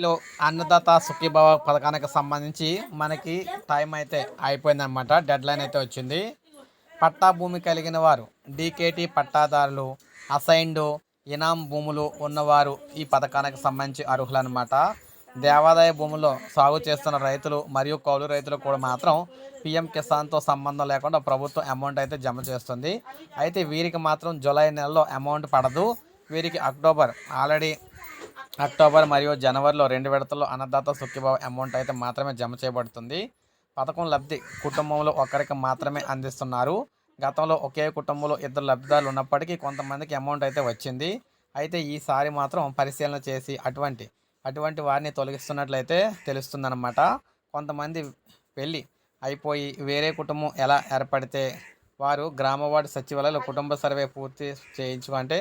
ఏపీలో అన్నదాత సుఖీభావ పథకానికి సంబంధించి మనకి టైం అయితే అయిపోయిందనమాట డెడ్ లైన్ అయితే వచ్చింది. పట్టా భూమి కలిగిన వారు డీకేటీ పట్టాదారులు అసైన్డ్ ఇనాం భూములు ఉన్నవారు ఈ పథకానికి సంబంధించి అర్హులన్నమాట. దేవాదాయ భూముల్లో సాగు చేస్తున్న రైతులు మరియు కౌలు రైతులు కూడా మాత్రం పిఎం కిసాన్తో సంబంధం లేకుండా ప్రభుత్వం అమౌంట్ అయితే జమ చేస్తుంది. అయితే వీరికి మాత్రం జూలై నెలలో అమౌంట్ పడదు. వీరికి అక్టోబర్ ఆల్రెడీ అక్టోబర్ మరియు జనవరిలో రెండు విడతల్లో అన్నదాత సుఖీభావ అమౌంట్ అయితే మాత్రమే జమ చేయబడుతుంది. పథకం లబ్ధి కుటుంబంలో ఒకరికి మాత్రమే అందిస్తున్నారు. గతంలో ఒకే కుటుంబంలో ఇద్దరు లబ్ధిదారులు ఉన్నప్పటికీ కొంతమందికి అమౌంట్ అయితే వచ్చింది. అయితే ఈసారి మాత్రం పరిశీలన చేసి అటువంటి అటువంటి వారిని తొలగిస్తున్నట్లయితే తెలుస్తుందన్నమాట. కొంతమంది పెళ్ళి అయిపోయి వేరే కుటుంబం ఎలా ఏర్పడితే వారు గ్రామ వార్డు సచివాలయంలో కుటుంబ సర్వే పూర్తి చేయించుకుంటే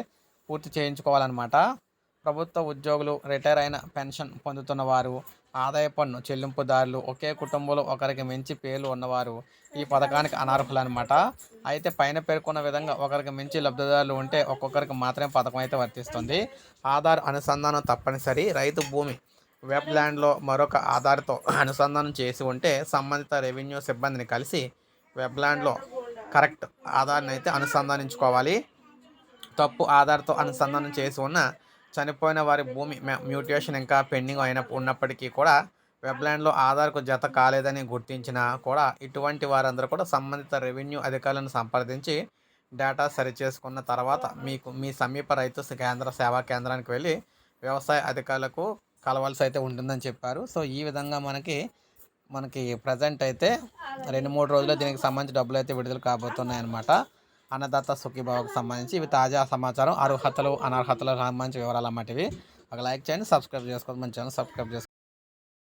పూర్తి చేయించుకోవాలన్నమాట. ప్రభుత్వ ఉద్యోగులు రిటైర్ అయిన పెన్షన్ పొందుతున్న వారు ఆదాయ పన్ను చెల్లింపుదారులు ఒకే కుటుంబంలో ఒకరికి మించి పేర్లు ఉన్నవారు ఈ పథకానికి అనర్హులన్నమాట. అయితే పైన పేర్కొన్న విధంగా ఒకరికి మించి లబ్ధిదారులు ఉంటే ఒక్కొక్కరికి మాత్రమే పథకం అయితే వర్తిస్తుంది. ఆధార్ అనుసంధానం తప్పనిసరి. రైతు భూమి వెబ్ ల్యాండ్లో మరొక ఆధార్తో అనుసంధానం చేసి ఉంటే సంబంధిత రెవెన్యూ సిబ్బందిని కలిసి వెబ్ ల్యాండ్లో కరెక్ట్ ఆధార్ని అయితే అనుసంధానించుకోవాలి. తప్పు ఆధార్తో అనుసంధానం చేసి ఉన్న చనిపోయిన వారి భూమి మ్యా- మ్యూటేషన్ ఇంకా పెండింగ్ అయిన ఉన్నప్పటికీ కూడా వెబ్లాండ్లో ఆధార్కు జత కాలేదని గుర్తించినా కూడా ఇటువంటి వారందరూ కూడా సంబంధిత రెవెన్యూ అధికారులను సంప్రదించి డేటా సరిచేసుకున్న తర్వాత మీకు మీ సమీప రైతు కేంద్ర సేవా కేంద్రానికి వెళ్ళి వ్యవసాయ అధికారులకు కలవాల్సి అయితే ఉంటుందని చెప్పారు. సో ఈ విధంగా మనకి మనకి ప్రజెంట్ అయితే రెండు మూడు రోజుల్లో దీనికి సంబంధించి డబ్బులు అయితే విడుదల కాబోతున్నాయి అన్నమాట అన్నదాత సుఖీభావకు సంబంధించి ఇవి తాజా సమాచారం. అర్హతలు అనర్హతలు సంబంధించి వివరాలు అన్నమాట ఇవి ఒక లైక్ చేయండి సబ్స్క్రైబ్ చేసుకోండి. మన ఛానల్ సబ్స్క్రైబ్ చేసుకోండి.